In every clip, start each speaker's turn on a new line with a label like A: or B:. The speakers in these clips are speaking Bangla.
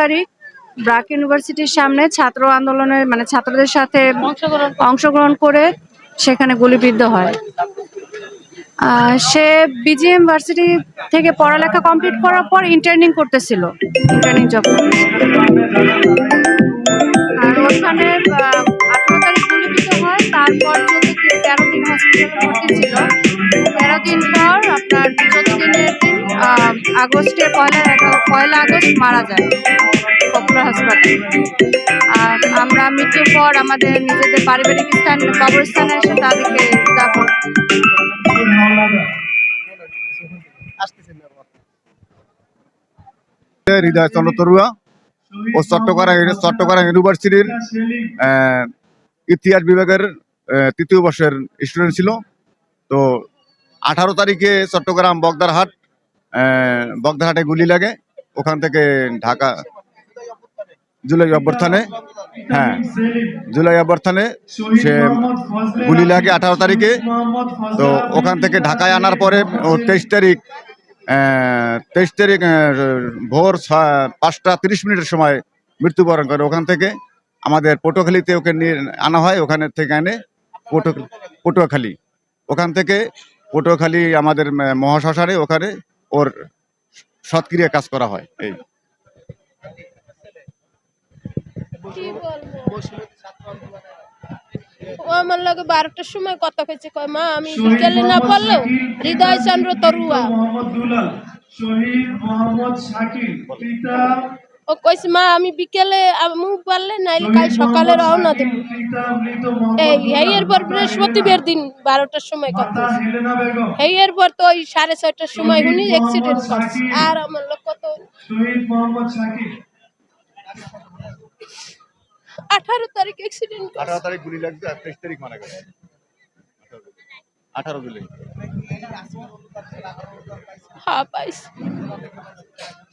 A: তারিখ। ব্রাক ইউনিভার্সিটির সামনে ছাত্র আন্দোলনের মানে ছাত্রদের সাথে অংশগ্রহণ করে সেখানে গুলিবিদ্ধ হয়। সে বিজিএম ভার্সিটি থেকে পড়ালেখা কমপ্লিট করার পর ইন্টার্নিং করতেছিল। ইন্টার্নিং জব আর ওখানে আঠারো তারিখ গুলিবিদ্ধ হয়, তারপর চোদ্দ তেরো দিন হসপিটালে ভর্তি ছিল। তেরো দিন পর আপনার চোদ্দ দিনের আগস্টের পয়লা পয়লা আগস্ট মারা যায় পপুলার হাসপাতালে আর আমরা মৃত্যুর পর আমাদের নিজেদের পারিবারিক স্থান কবরস্থানে এসে তাদেরকে দাফন
B: হৃদয় চন্দ্র তরুয়া ও চট্টগ্রাম চট্টগ্রাম ইউনিভার্সিটির ইতিহাস বিভাগের তৃতীয় বর্ষের স্টুডেন্ট ছিল। তো আঠারো তারিখে চট্টগ্রাম বগদারহাট আহ, বগদারহাটে গুলি লাগে। ওখান থেকে ঢাকা জুলাই অভ্যর্থানে হ্যাঁ জুলাই অভ্যর্থানে সে গুলি লাগে আঠারো তারিখে। তো ওখান থেকে ঢাকায় আনার পরে ও তেইশ তারিখ তেইশ তারিখ ভোর পাঁচটা তিরিশ মিনিটের সময় মৃত্যুবরণ করে ওখান থেকে। আমাদের পটুয়াখালীতে ওকে নিয়ে আনা হয় ওখানে থেকে এনে পটু পটুয়াখালী। ওখান থেকে পটুয়াখালী আমাদের মহাশ্মশানে ওখানে ওর সৎক্রিয়া কাজ করা হয়। এই।
C: ও আমার লাগে বারোটার সময় কথা কইছে কয় মা আমি বিকেলে না হৃদয় চন্দ্র তরুয়া।
D: মোহাম্মদ দুলাল শহীদ মোহাম্মদ শাকিল পিতা
C: ও কইছে, মা, আমি বিকেলে আমি পারলে নাইলে কাল সকালে রওনা দেব। এই এই এরপর বৃহস্পতিবার দিন বারোটার সময় কথা
D: মাতা
C: এই এরপর তো ওই সাড়ে ছয়টার সময় উনি অ্যাক্সিডেন্ট করছে। আর আমার লোক কত আঠারো তারিখ অ্যাক্সিডেন্ট
B: আঠারো তারিখ গুলি লাগছে আর তেইশ তারিখ মারা গেছে। আঠারো গুলি।
C: হ্যাঁ পাইছি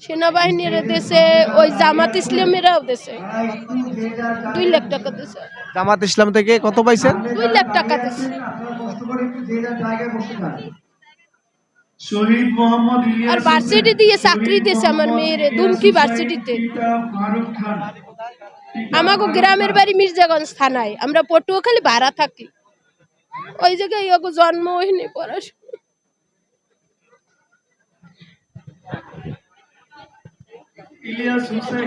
C: সেনাবাহিনীর দেশে ওই জামাত ইসলামেরাও দেশে। দুই লাখ টাকা দিছে
E: জামাত ইসলাম থেকে কত পাইছেন?
C: দুই লাখ টাকা দিছে
D: শহীদ মোহাম্মদ
C: আর ভার্সিটি দিয়ে চাকরি দিয়েছে আমার মেয়ের দুমকি ভার্সিটিতে আমাকে গ্রামের বাড়ি মির্জাগঞ্জ থানায়। আমরা পটুয়াখালী ভাড়া থাকি। ওই জায়গায় জন্ম হয়নি পড়াশোনা
D: ಇಲ್ಲಿಯ ಸಂಸ್ಥೆ